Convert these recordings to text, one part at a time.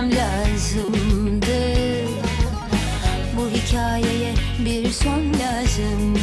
gitmem lazımdı Bu hikayeye bir son lazım.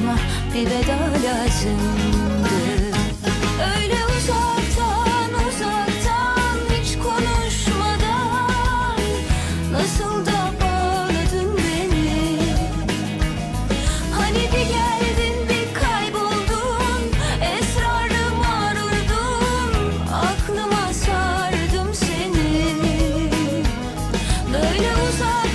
aklıma bir veda lazımdı Öyle uzaktan uzaktan hiç konuşmadan Nasıl da bağladın beni? Hani bir geldin bir kayboldun Esrarlı mağrurdun Aklıma sardım seni. Böyle uzaktan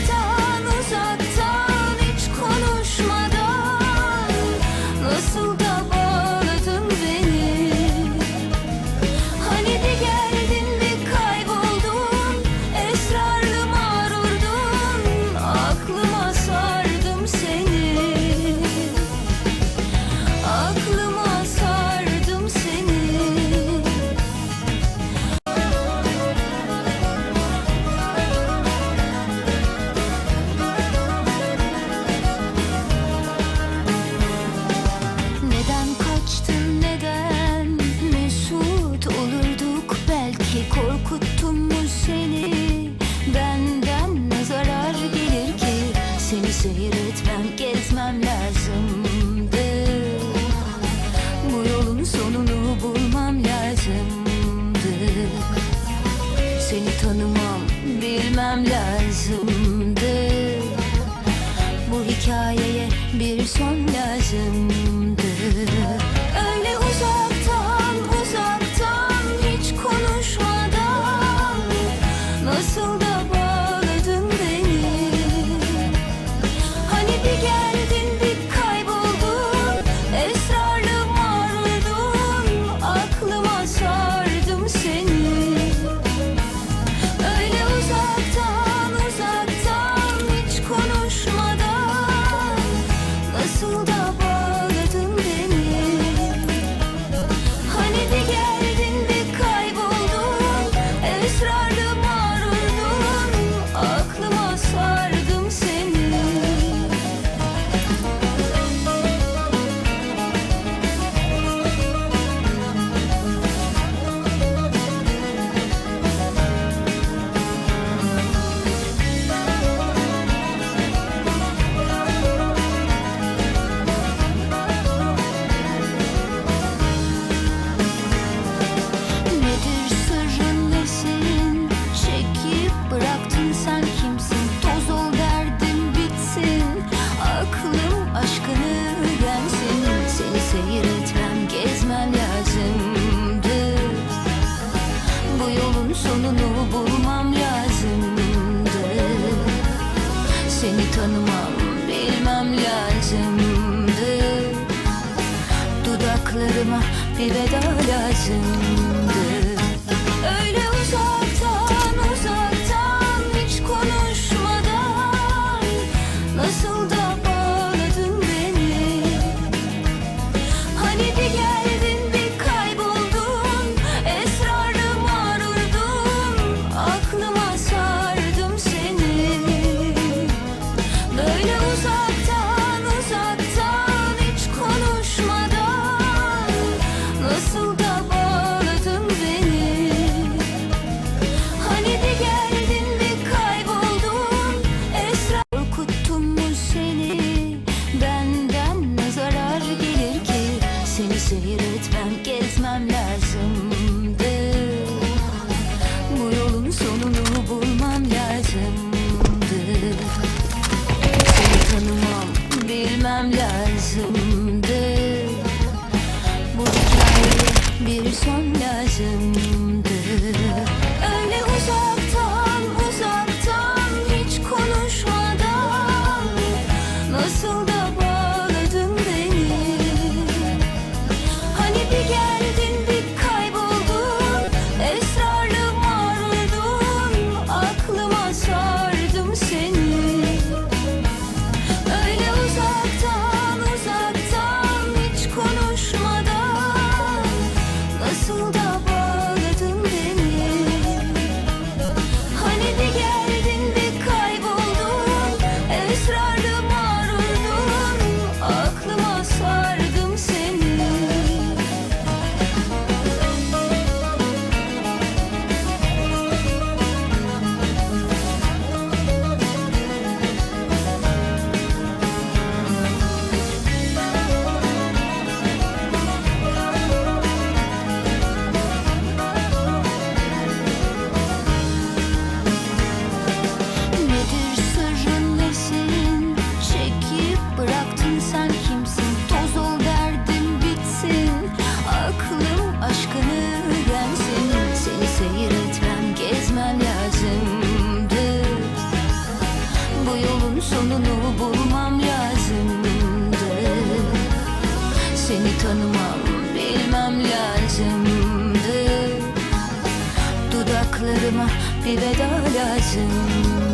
Seni tanımam bilmem lazımdı. Dudaklarıma bir veda lazımdı. Seyretmem gezmem lazımdı Bu yolun sonunu bulmam lazımdı Seni tanımam bilmem lazımdı Bu hikayeye bir son lazımdı Bu yolun sonunu bulmam lazımdı. Seni tanımam, bilmem lazımdı. Dudaklarıma bir veda lazımdı